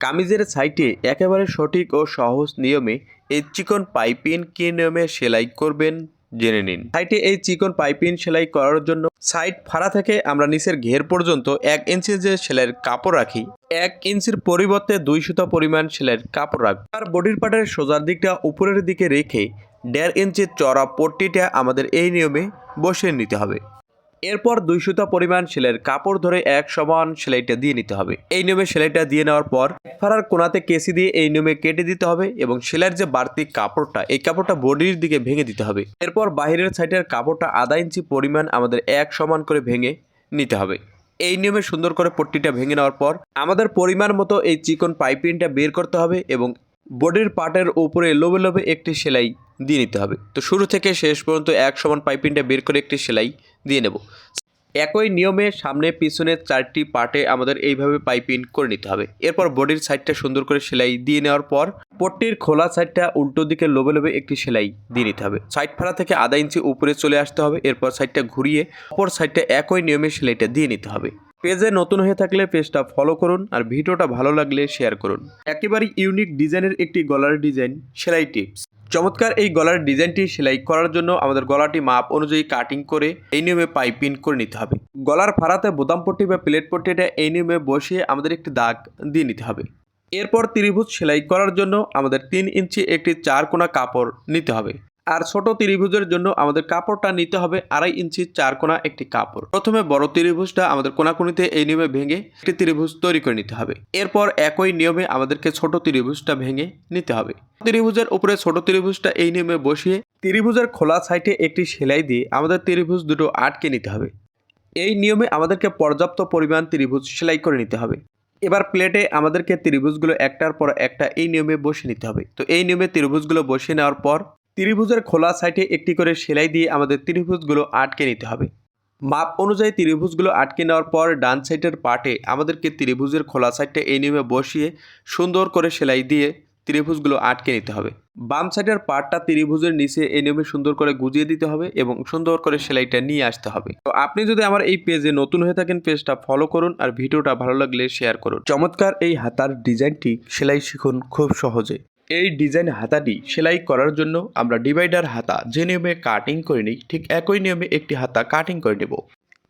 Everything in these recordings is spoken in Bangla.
কামিজের সাইটে একেবারে সঠিক ও সহজ নিয়মে এই চিকন পাইপিন কি নিয়মে সেলাই করবেন জেনে নিন। সাইটে এই চিকন পাইপিন সেলাই করার জন্য সাইড ফাড়া থেকে আমরা নিচের ঘের পর্যন্ত এক ইঞ্চি যে সেলাইয়ের কাপড় রাখি, এক ইঞ্চির পরিবর্তে দুই সুতা পরিমাণ সেলাইয়ের কাপড় রাখব। আর বডির পার্টের সোজার দিকটা উপরের দিকে রেখে দেড় ইঞ্চির চড়া পট্টিটা আমাদের এই নিয়মে বসিয়ে নিতে হবে। এরপর দুই সুতা পরিমাণ সেলাইয়ের কাপড় ধরে এক সমান সেলাইটা দিয়ে নিতে হবে। এই নিয়মে সেলাইটা দিয়ে নেওয়ার পর ফাড়ার কোনাতে কেসি দিয়ে এই নিয়মে কেটে দিতে হবে এবং সেলাইয়ের যে বাড়তি কাপড়টা, এই কাপড়টা বডির দিকে ভেঙে দিতে হবে। এরপর বাহিরের সাইডের কাপড়টা আধা ইঞ্চি পরিমাণ আমাদের এক সমান করে ভেঙে নিতে হবে। এই নিয়মে সুন্দর করে পট্টিটা ভেঙে নেওয়ার পর আমাদের পরিমাণ মতো এই চিকন পাইপিংটা বের করতে হবে এবং বডির পার্টের উপরে লোবে লোবে একটি সেলাই দিয়ে নিতে হবে। তো শুরু থেকে শেষ পর্যন্ত এক সমান পাইপিংটা বের করে একটি সেলাই দিয়ে নেব। একই নিয়মে সামনে পিছনে চারটি পার্টে আমাদের এইভাবে পাইপিং করে নিতে হবে। এরপর বডির সাইডটা সুন্দর করে সেলাই দিয়ে নেওয়ার পর পট্টির খোলা সাইডটা উল্টো দিকে লোবে লোবে একটি সেলাই দিয়ে নিতে হবে। সাইড ফাড়া থেকে আধা ইঞ্চি উপরে চলে আসতে হবে। এরপর সাইডটা ঘুরিয়ে অপর সাইডটা একই নিয়মে সেলাইটা দিয়ে নিতে হবে। পেজে নতুন হয়ে থাকলে পেজটা ফলো করুন আর ভিডিওটা ভালো লাগলে শেয়ার করুন। একেবারে ইউনিক ডিজাইনের একটি গলার ডিজাইন সেলাই টিপস চমৎকার এই গলার ডিজাইনটি সেলাই করার জন্য আমাদের গলাটি মাপ অনুযায়ী কাটিং করে এই নিয়মে পাইপিং করে নিতে হবে। গলার ফাড়াতে বোতাম পট্টি বা প্লেট পট্টিটা এই নিয়মে বসিয়ে আমাদের একটি দাগ দিয়ে নিতে হবে। এরপর ত্রিভুজ সেলাই করার জন্য আমাদের তিন ইঞ্চি একটি চার কোনা কাপড় নিতে হবে। আর ছোট ত্রিভুজের জন্য আমাদের কাপড়টা নিতে হবে আড়াই ইঞ্চি চার কোনা একটি কাপড়। প্রথমে বড় ত্রিভুজটা আমাদের কোনাকুনিতে এই নিয়মে ভেঙে একটি ত্রিভুজ তৈরি করে নিতে হবে। এরপর একই নিয়মে আমাদেরকে ছোট ত্রিভুজটা ভেঙে নিতে হবে। ত্রিভুজের উপরে ছোট ত্রিভুজটা এই নিয়মে বসিয়ে ত্রিভুজের খোলা সাইটে একটি সেলাই দিয়ে আমাদের ত্রিভুজ দুটো আটকে নিতে হবে। এই নিয়মে আমাদেরকে পর্যাপ্ত পরিমাণ ত্রিভুজ সেলাই করে নিতে হবে। এবার প্লেটে আমাদেরকে ত্রিভুজগুলো একটার পর একটা এই নিয়মে বসিয়ে নিতে হবে। তো এই নিয়মে ত্রিভুজগুলো বসিয়ে নেওয়ার পর ত্রিভুজের খোলা সাইডে একটি করে সেলাই দিয়ে আমাদের ত্রিভুজগুলো আটকে নিতে হবে। মাপ অনুযায়ী ত্রিভুজগুলো আটকে নেওয়ার পর ডান সাইডের পার্টে আমাদেরকে ত্রিভুজের খোলা সাইডটা এই নিয়মে বসিয়ে সুন্দর করে সেলাই দিয়ে ত্রিভুজগুলো আটকে নিতে হবে। বাম সাইডের পার্টটা ত্রিভুজের নিচে এই নিয়মে সুন্দর করে গুজিয়ে দিতে হবে এবং সুন্দর করে সেলাইটা নিয়ে আসতে হবে। তো আপনি যদি আমার এই পেজে নতুন হয়ে থাকেন, পেজটা ফলো করুন আর ভিডিওটা ভালো লাগলে শেয়ার করুন। চমৎকার এই হাতার ডিজাইনটি সেলাই শিখুন খুব সহজে। এই ডিজাইন হাতাটি সেলাই করার জন্য আমরা ডিভাইডার হাতা যে নিয়মে কাটিং করে নিই, ঠিক একই নিয়মে একটি হাতা কাটিং করে নেব।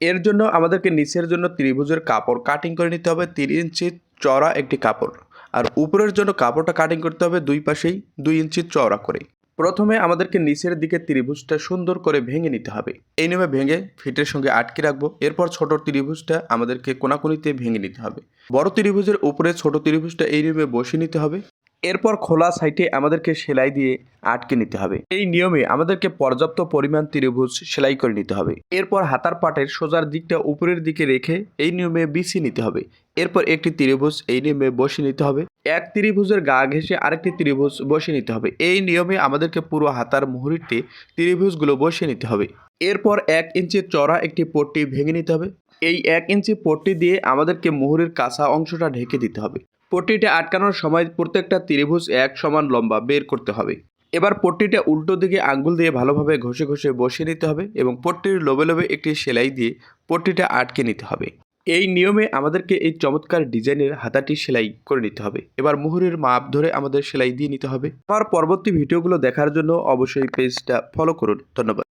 এর জন্য আমাদেরকে নিচের জন্য ত্রিভুজের কাপড় কাটিং করে নিতে হবে, তিন ইঞ্চি চড়া একটি কাপড়। আর উপরের জন্য কাপড়টা কাটিং করতে হবে দুই পাশেই দুই ইঞ্চি চওড়া করে। প্রথমে আমাদেরকে নিচের দিকে ত্রিভুজটা সুন্দর করে ভেঙে নিতে হবে। এই নিয়মে ভেঙে ফিটের সঙ্গে আটকে রাখব। এরপর ছোট ত্রিভুজটা আমাদেরকে কোনাকুনিতে ভেঙে নিতে হবে। বড় ত্রিভুজের উপরে ছোট ত্রিভুজটা এই নিয়মে বসিয়ে নিতে হবে। এরপর খোলা সাইটে আমাদেরকে সেলাই দিয়ে আটকে নিতে হবে। এই নিয়মে আমাদেরকে পর্যাপ্ত পরিমাণ ত্রিভুজ সেলাই করে নিতে হবে। এরপর হাতার পাটের সোজার দিকটা উপরের দিকে রেখে এই নিয়মে বিছিয়ে নিতে হবে। এরপর একটি ত্রিভুজ এই নিয়মে বসিয়ে নিতে হবে। এক ত্রিভুজের গা ঘেঁষে আরেকটি ত্রিভুজ বসিয়ে নিতে হবে। এই নিয়মে আমাদেরকে পুরো হাতার মুহুরিতে ত্রিভুজগুলো বসিয়ে নিতে হবে। এরপর এক ইঞ্চি চড়া একটি পট্টি ভেঙে নিতে হবে। এই এক ইঞ্চি পট্টি দিয়ে আমাদেরকে মুহুরের কাঁচা অংশটা ঢেকে দিতে হবে। পট্টিটা আটকানোর সময় প্রত্যেকটা ত্রিভুজ এক সমান লম্বা বের করতে হবে। এবার পট্টিটা উল্টো দিকে আঙ্গুল দিয়ে ভালোভাবে ঘষে ঘষে বসিয়ে নিতে হবে এবং পট্টির লোবে লোবে একটি সেলাই দিয়ে পট্টিটা আটকে নিতে হবে। এই নিয়মে আমাদেরকে এই চমৎকার ডিজাইনের হাতাটি সেলাই করে নিতে হবে। এবার মুহুরের মাপ ধরে আমাদের সেলাই দিয়ে নিতে হবে। আমার পরবর্তী ভিডিওগুলো দেখার জন্য অবশ্যই পেজটা ফলো করুন। ধন্যবাদ।